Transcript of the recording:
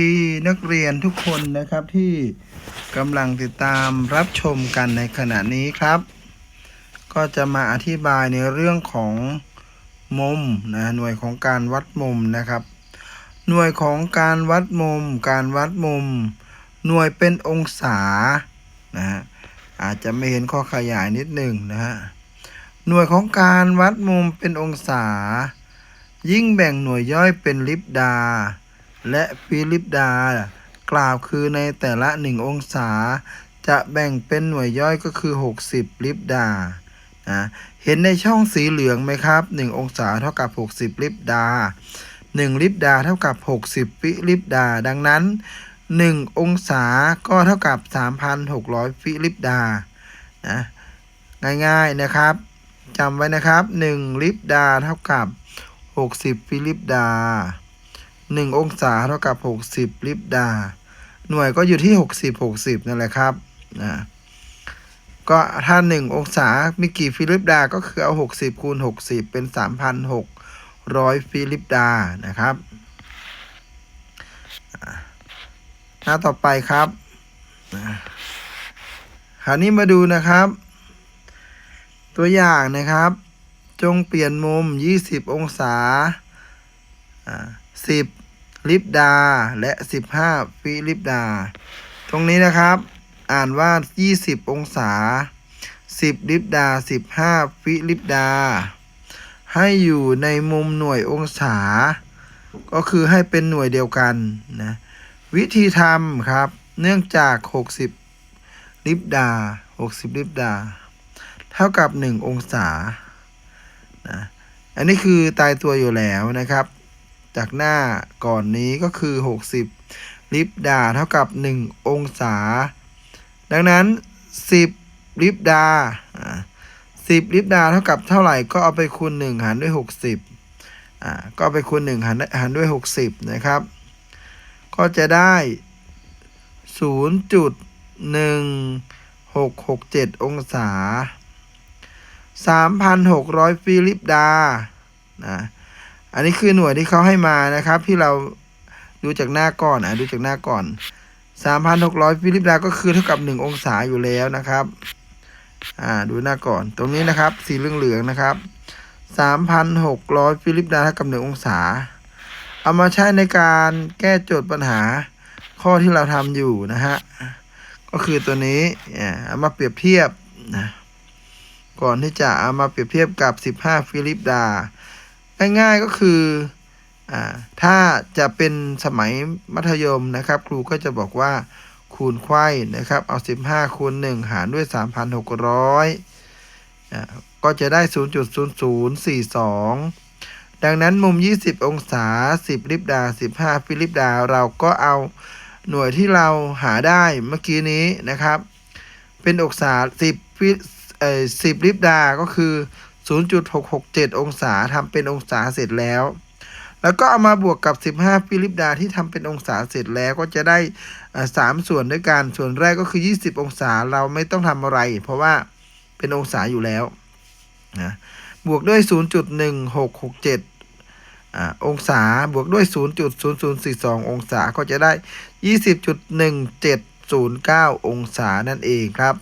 ที่นักเรียนทุกคนนะครับที่กำลังติดตามรับชมกันในขณะนี้ครับ ก็จะมาอธิบายในเรื่องของมุมนะหน่วยของการวัดมุมนะครับ หน่วยของการวัดมุม การวัดมุม หน่วยเป็นองศานะฮะอาจจะไม่เห็นข้อขยายนิดหนึ่งนะฮะหน่วยของการวัดมุมเป็นองศา ยิ่งแบ่งหน่วยย่อยเป็นลิบดา และฟิลิปดา กล่าวคือในแต่ละ 1 องศา จะแบ่งเป็นหน่วยย่อยก็คือ 60 ลิบดานะเห็นในช่องสีเหลืองไหมครับ 1 องศาเท่ากับ 60 ลิบดา 1 ลิบดาเท่ากับ 60ฟิลิปดา ดังนั้น 1 องศาก็เท่ากับ 3,600 ฟิลิปดานะง่ายๆนะครับจำไว้นะครับ 1 ลิบดาเท่ากับ 60 ฟิลิปดา 1 องศาเท่ากับ 60 ลิบดา หน่วยก็อยู่ที่ 60 60 นั่นแหละครับนะก็ถ้า 1 องศา มีกี่ฟิลิปดา ก็คือเอา 60 คูณ 60 เป็น 3,600 ฟิลิปดา นะครับ หน้าต่อไปครับ คราวนี้มาดูนะครับ ตัวอย่างนะครับ จงเปลี่ยนมุม 20 องศา อ่า 10 ลิบดา และ 15 ฟิลิปดา ตรงนี้นะครับ อ่านว่า 20 องศา 10 ลิบดา 15 ฟิลิปดา ให้อยู่ในมุมหน่วยองศา ก็คือให้เป็นหน่วยเดียวกันนะวิธีทำครับ เนื่องจาก 60 ลิบดา 60 ลิบดา เท่ากับ 1 องศานะอันนี้คือตายตัวอยู่แล้วนะครับ จากหน้าก่อนนี้ก็คือ 60 ลิบดาเท่ากับ 1 องศา ดังนั้น 10 ลิบดา10 ลิบดาเท่ากับเท่าไหร่ก็เอาไปคูณ 1 หารด้วย 60อ่าก็าไปคูณ 1 หารหารด้วย 60 นะครับ ก็จะได้ 0.1667 องศา 3,600 ฟิลิปดานะ อันนี้คือหน่วยที่เขาให้มานะครับ ที่เราดูจากหน้าก่อนอะดูจากหน้าก่อน 3,600ฟิลิปดาก็คือเท่ากับ 1 องศาอยู่แล้วนะครับ อ่าดูหน้าก่อนตรงนี้นะครับ สีเหลืองๆนะครับ 3,600ฟิลิปดาเท่ากับ 1 องศา เอามาใช้ในการแก้โจทย์ปัญหาข้อที่เราทำอยู่นะฮะก็คือตัวนี้เอามาเปรียบเทียบนะก่อนที่จะเอามาเปรียบเทียบกับ 15 ฟิลิปดา ง่ายๆก็คืออถ้าจะเป็นสมัยมัธยมนะครับ ครูก็จะบอกว่าคูณไขว้นะครับ เอา 15คูณ1หารด้วย 3,600 ก็จะได้ 0.0042 ดังนั้นมุม 20 องศา 10 ลิบดา 15 ฟิลิปดา เราก็เอาหน่วยที่เราหาได้เมื่อกี้นี้นะครับ เป็นองศา 10 ฟิเอ่อ10 ลิบดา ก็คือ 0.667 องศาทำเป็นองศาเสร็จแล้ว แล้วก็เอามาบวกกับ 15 ฟิลิปดาที่ทำเป็นองศาเสร็จแล้วก็จะได้สามส่วนด้วยกัน ส่วนแรกก็คือ 20 องศาเราไม่ต้องทำอะไร เพราะว่าเป็นองศาอยู่แล้วนะบวกด้วย 0.1667อองศาบวกด้วย 0.0042 องศาก็จะได้ 20.1709 องศานั่นเองครับ